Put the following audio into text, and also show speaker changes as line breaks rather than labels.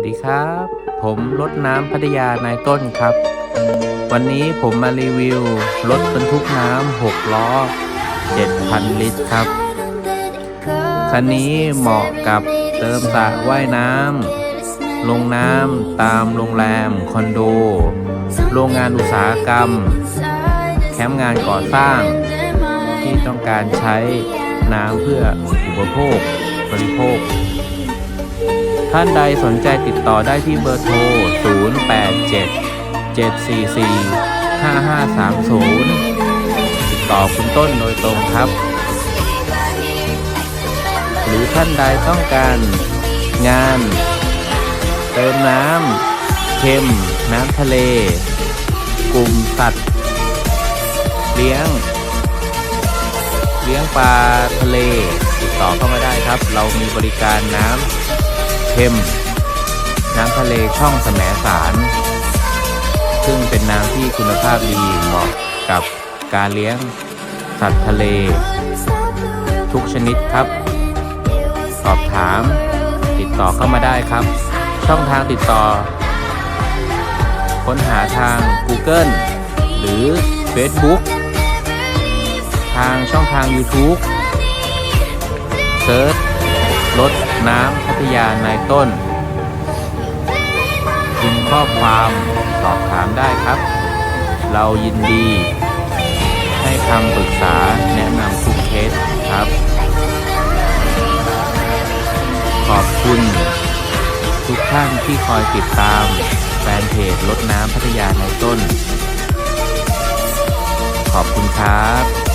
วัสดีครับ ผมรถน้ำพัทยานายต้นครับ วันนี้ผมมารีวิวรถบรรทุกน้ำ6ล้อ 7,000 ลิตรครับ คันนี้เหมาะกับเติมสระว่ายน้ำลงน้ำตามโรงแรม คอนโด โรงงานอุตสาหกรรม แคมป์งานก่อสร้าง ที่ต้องการใช้น้ำเพื่ออุปโภค บริโภค ท่านใดสนใจติดต่อได้ที่เบอร์โทร 087 744 5530 ติดต่อคุณต้นโดยตรงครับ หรือท่านใดต้องการงาน เติมน้ำเค็ม น้ำทะเล กลุ่มสัตว์ เลี้ยง เลี้ยงปลาทะเล ติดต่อเข้ามาได้ครับ เรามีบริการน้ำ เค็ม น้ำทะเลช่องแสมสาร ซึ่งเป็นน้ำที่คุณภาพดีเหมาะกับการเลี้ยงสัตว์ทะเล ทุกชนิดครับ สอบถาม ติดต่อเข้ามาได้ครับ ช่องทางติดต่อ ค้นหาทาง Google หรือ Facebook ทางช่องทาง YouTube เซิร์ชรถ น้ำพัทยานายต้นพิมพ์ข้อความสอบถามได้ครับ เรายินดี ให้คำปรึกษาแนะนำทุกเคสครับ ขอบคุณ ทุกท่านที่คอยติดตามแฟนเพจรถน้ำพัทยาในต้น ขอบคุณครับ